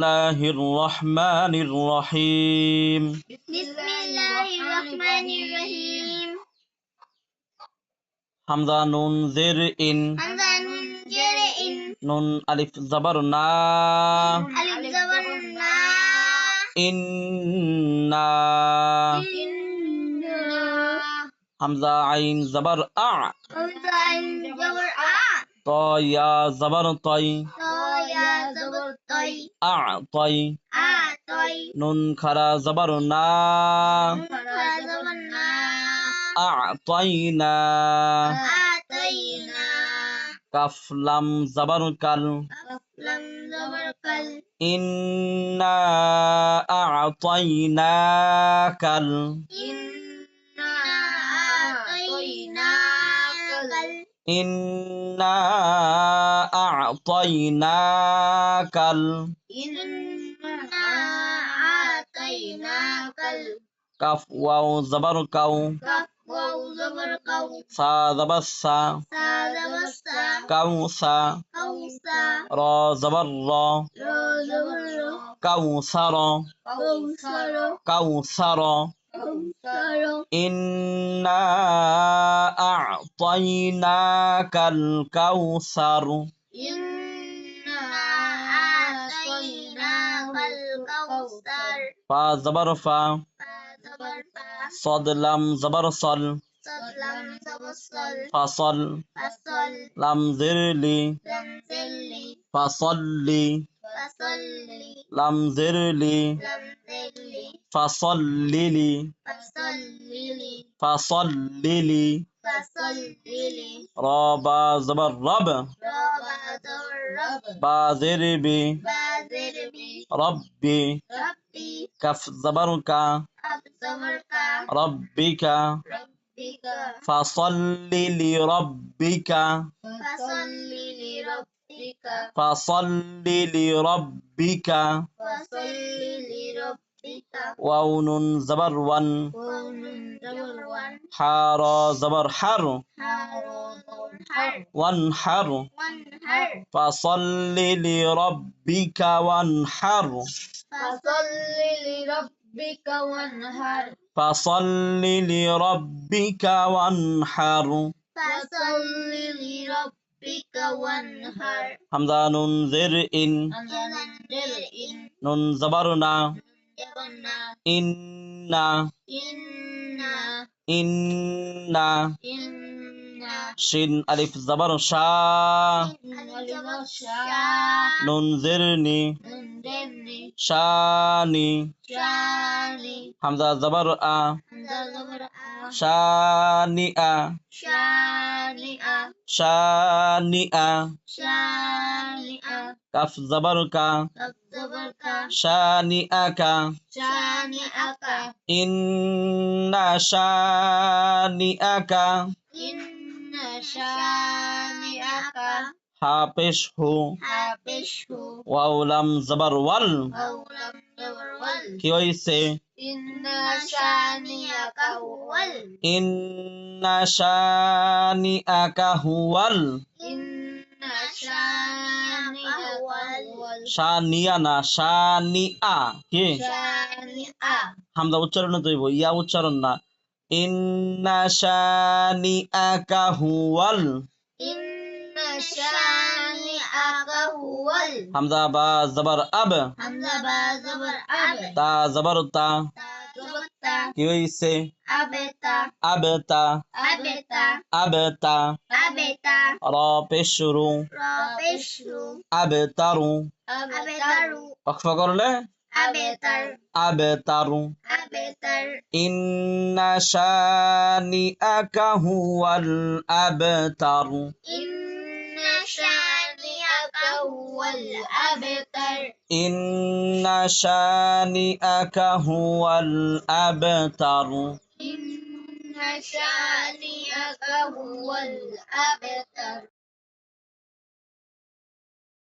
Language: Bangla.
الله الرحمن الرحيم. بسم الله الرحمن الرحيم. حمزة نون زر إن. حمزة نون زر إن. نون ألف زبرنا ألف زبرنا إنا. حمزة عين زبر أع. حمزة عين زبر أع. طا يا زبر طي زبر طي আ তই آ طي নুন খারা জবর না خا زبر نا আ তই না آتينا কাফ লাম জবর কাল لم زبر كل ইন্না আ'তাইনাকাল إنا آتيناك ال ইন্না আ'তাইনাকাল إنا آتيناك কাফ ওয়াও জবর কাউ الكف واو زبر قو সা জবর সা سا زبر سا কাউ সা قوسا র জবর র رو زبر رو কাউ সার قوسر কাউ সার قوسر ইন্না আ'তাইনাকাল কাউসার إنا آتيناك الكوثر ফা জবর ফা فا زبر فا صاد لام زبر صل صد لم زبر صل فصل فصل لام زر لي لم زلي فصلي فصلي لام زر لي لم زلي فصل لي فصلي فصل لي فصلي رابا زبر رب رابع باضربي ربي. كف زبرك. ربك. فصل لربك. فصل لربك. فصل لربك. وون زبر ون حار زبر حر وانحر. فصل لربك وانحر. فصل لربك وانحر. فصل لربك وانحر فصل لربك وانحر حمزة نون زر إن. إن نون زبرنا إنا إنا. ইন্না শিন আলিফ জাবার শা নুনজিরনি শানি হামজা জবর আ শানি আ শানি আ কাফ জবর কা শানি আকা ইন্না শানি আকা হাপেশ হু। হাপেশ হু। ওয়াউলাম জবর ওয়াল। ওয়াউলাম জবর ওয়াল। কি হইছে? ইন্না শানিআকা হুয়াল। ইন্না শানিআকা হুয়াল। ইন্না শানিআকা হুয়াল। শানিয়া না শানিআ কি? শানিআ হামজা উচ্চারণ হইব ইয়া উচ্চারণ না। ইন্না শানিআকা হুয়াল। ইন্না إن شانئك هو ال হামজা বা জবর আব حمزة با زبر أب তা জবর তা تا زبر تا কি হয়েছে أبتا আবতা أبتا আবতা أبتا র পেশরু رابشرو আবতারু أبترو অক্ষ করলে أبتر আবতারু أبتر ইন্না শানিআকা হুয়াল আবতারু إن شانئك هو الأبتر. إن شانئك هو الأبتر.